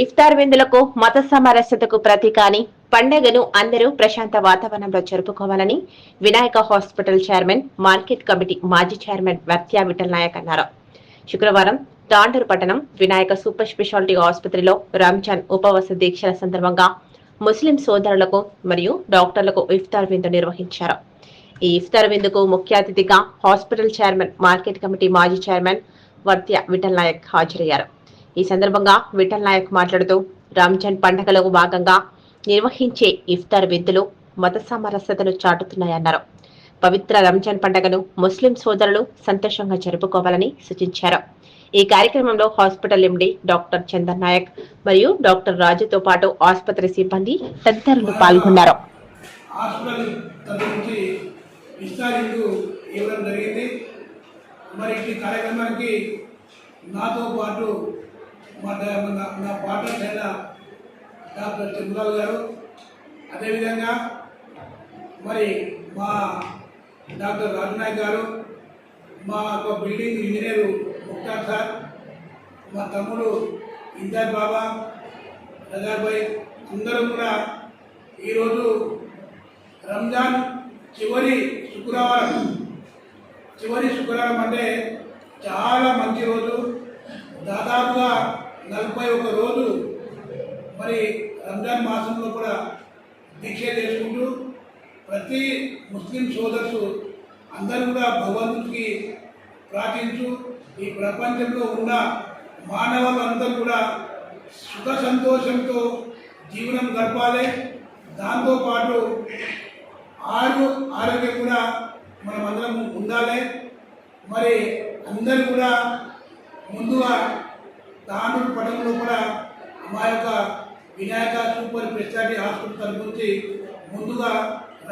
ఇఫ్తార్ విందులకు మత సామరస్యతకు ప్రతీక అని పండగను అందరూ ప్రశాంత వాతావరణంలో జరుపుకోవాలని Vinayaka hospital chairman market committee మాజీ చైర్మన్ వర్త్యా విఠల్ నాయక్ అన్నారు. శుక్రవారం తాండూరు పట్టణం వినాయక సూపర్ స్పెషాలిటీ ఆసుపత్రిలో రంజాన్ ఉపవాస దీక్షల సందర్భంగా ముస్లిం సోదరులకు మరియు డాక్టర్లకు ఇఫ్తార్ విందు నిర్వహించారు. ఈ ఇఫ్తార్ విందుకు ముఖ్య అతిథిగా హాస్పిటల్ చైర్మన్ మార్కెట్ కమిటీ మాజీ చైర్మన్ వర్త్య విఠల్ నాయక్ హాజరయ్యారు. ఈ సందర్భంగా విఠల్ నాయక్ మాట్లాడుతూ రంజాన్ పండుగలో భాగంగా నిర్వహించే ఇఫ్తార్ విందులు మత సమరసతను చాటుతున్నాయన్నారు. పవిత్ర రంజాన్ పండుగను ముస్లిం సోదరులు సంతోషంగా జరుపుకోవాలని సూచించారు. ఈ కార్యక్రమంలో hospital MD doctor Chandan Naik మరియు డాక్టర్ రాజుతో పాటు ఆసుపత్రి సిబ్బంది తదితరులు పాల్గొన్నారు. మరి ఈ కార్యక్రమానికి నాతో పాటు మా డా- నా నా అయిన డాక్టర్ చంద్రబాబు గారు. అదేవిధంగా మరి మా డాక్టర్ రాజనాయక్ గారు మా యొక్క బిల్డింగ్ ఇంజనీరు ముక్తార్ సార్ మా తమ్ముడు ఇందర్ బాబా రజార్భాయ్ అందరం అందరూ కూడా ఈరోజు రంజాన్ చివరి శుక్రవారం. చివరి శుక్రవారం అంటే చాలా మంచి రోజు. ముప్పై ఒక్క రోజు మరి రంజాన్ మాసంలో కూడా దీక్ష చేసుకుంటూ ప్రతి ముస్లిం సోదరులు అందరూ కూడా భగవంతుడికి ప్రార్థించు ఈ ప్రపంచంలో ఉన్న మానవులందరూ కూడా సుఖ సంతోషంతో జీవనం గడపాలి. దాంతోపాటు ఆరు ఆరోగ్యం కూడా మనం అందరం ఉండాలి. మరి అందరూ కూడా ముందుగా తాండూరు పట్టణంలో కూడా మా యొక్క వినాయక సూపర్ స్పెషాలిటీ హాస్పిటల్ తరఫు నుంచి ముందుగా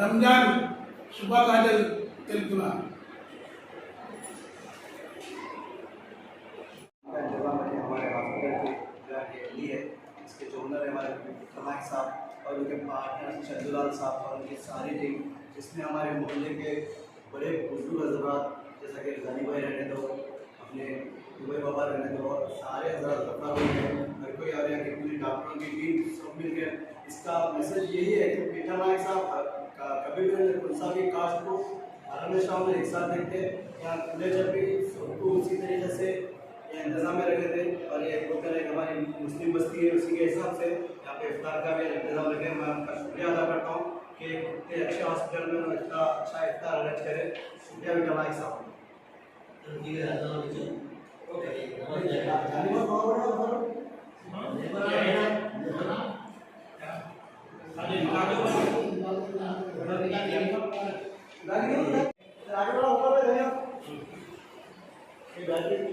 రంజాన్ శుభాకాంక్షలు తెలుపుతున్నాను जगह बने हमारे हॉस्पिटल के जो है लिए इसके जो ओनर है हमारे कमाक साहब और उनके पार्टनर शहदुलाल साहब और उनकी सारी टीम जिसमें हमारे मोहल्ले के बड़े बुजुर्ग हजरात जैसा कि रजानी भाई रहने दो अपने दुबई बाबा रहने दो और सारे हजरात अपना हुए हैं। हर कोई आ रहे हैं कि पूरी डॉक्टरों की टीम सब मिल के इसका मैसेज यही है कि पीठा नायक साहब कभी भी कुलसा की कास्ट को हमेशा उन्हें एक साथ देखते यहाँ खुले जब भी सबको उसी तरीके से इंतज़ाम में रखे थे और ये होटल एक हमारी मुस्लिम बस्ती है, उसी के हिसाब से यहाँ पे इफ्तार का भी इंतज़ाम रखे मैं आपका शुक्रिया अदा करता हूँ कि इतने अच्छे हॉस्पिटल में इतना अच्छा इफ्तार अरेंज करे। शुक्रिया भी कमाई साहब। Gracias.